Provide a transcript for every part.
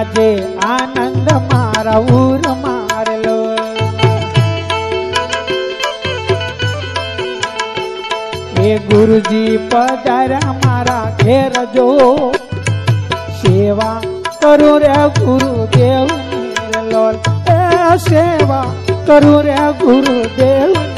આજે આનંદ મારા ઉર મારેલો. એ ગુરુજી પધાર્યા મારા ઘેર જો. સેવા કરું રે ગુરુદેવ લોલ એ સેવા કરું રે ગુરુદેવ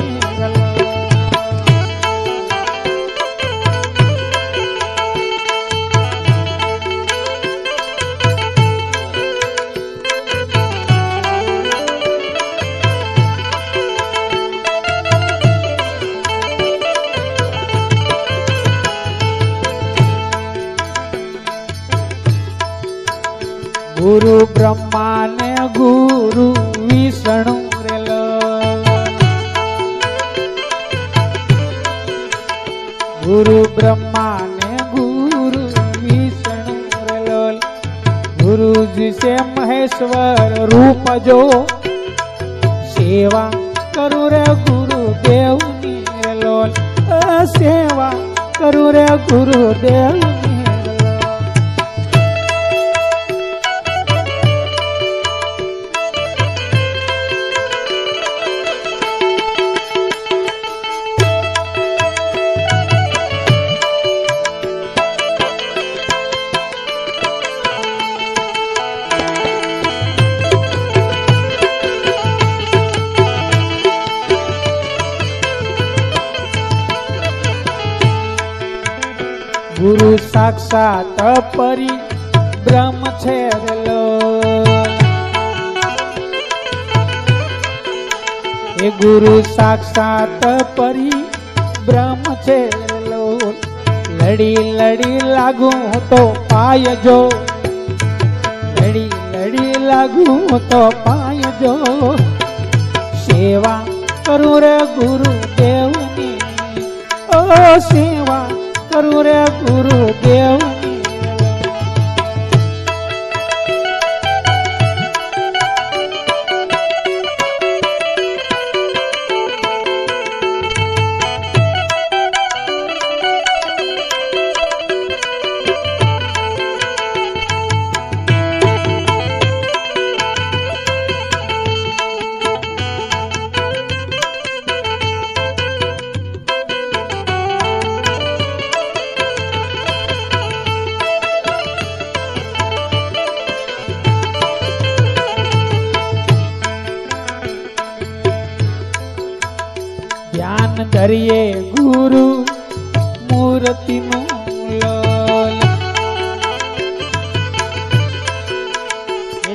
મહેશ્વર રૂપ જો સેવા કરું રે ગુરુદેવની લોલ સેવા કરું રે ગુરુદેવની ગુરુ સાક્ષાત પરી બ્રહ્મ છે એ ગુરુ સાક્ષાત પરી બ્રહ્મ છે લડી લડી લાગુ તો પાય જો લડી લડી લાગુ તો પાય જો સેવા કરું રે ગુરુદેવની. ઓ સેવા કરું રે ગુરુદેવની ધરીએ ગુરુ મૂર્તિનું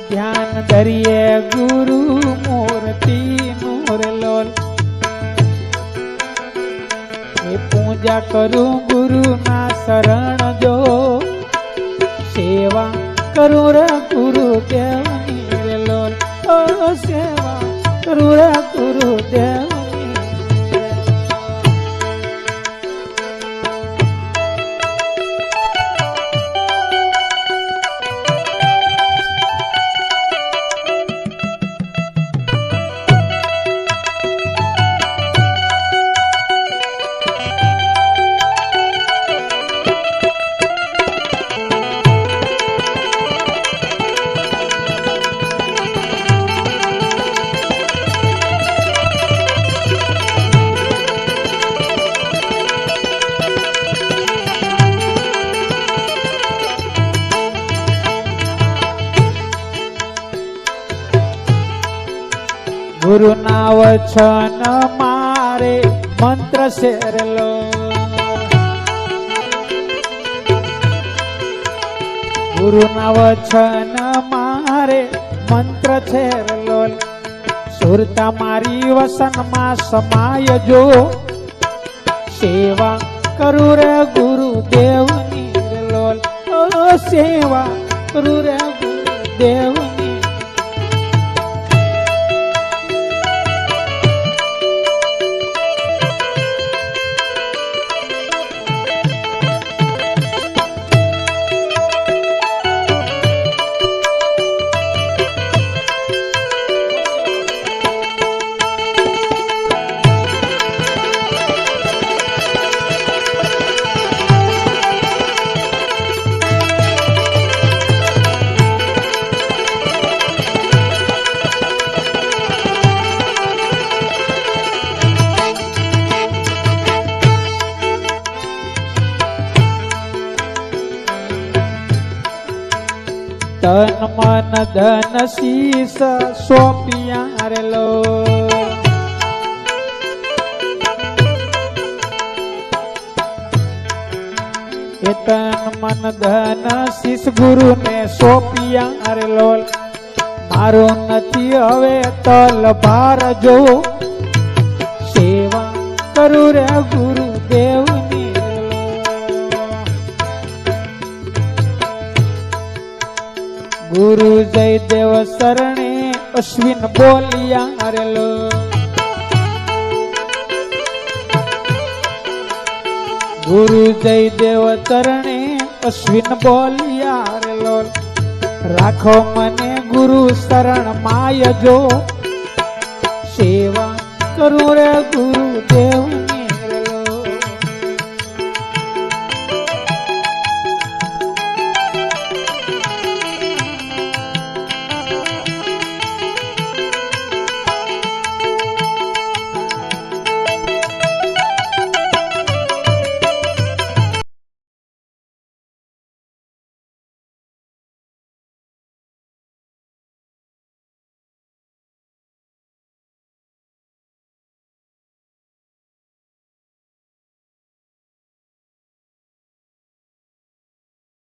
ધ્યાન ધરીએ ગુરુ મૂર્તિ રે લોલ એ પૂજા કરું ગુરુના શરણ જો. સેવા કરું ગુરુ કેવાની લોલ ઓ સેવા કરું ગુરુના વચન મારે મંત્ર શેરલો. ગુરુના વચન મારે મંત્ર છેરલો સુરતા મારી વસનમાં સમાય જો. સેવા કરું રે ગુરુદેવની લોલ સેવા કરું રે ગુરુદેવની તન મન ધન શીસ સોપિયા રેલો એ તન મન ધન શીસ ગુરુ ને સોપિયા રેલો મારો નથી હવે તલ ભાર જો. સેવા કરું રે ગુરુ ગુરુ જયદેવ શરણે અશ્વિન બોલિયા રેલો ગુરુ જયદેવ ચરણે અશ્વિન બોલિયા રેલો રાખો મને ગુરુ શરણ માય જો. સેવા કરું રે ગુરુ દેવની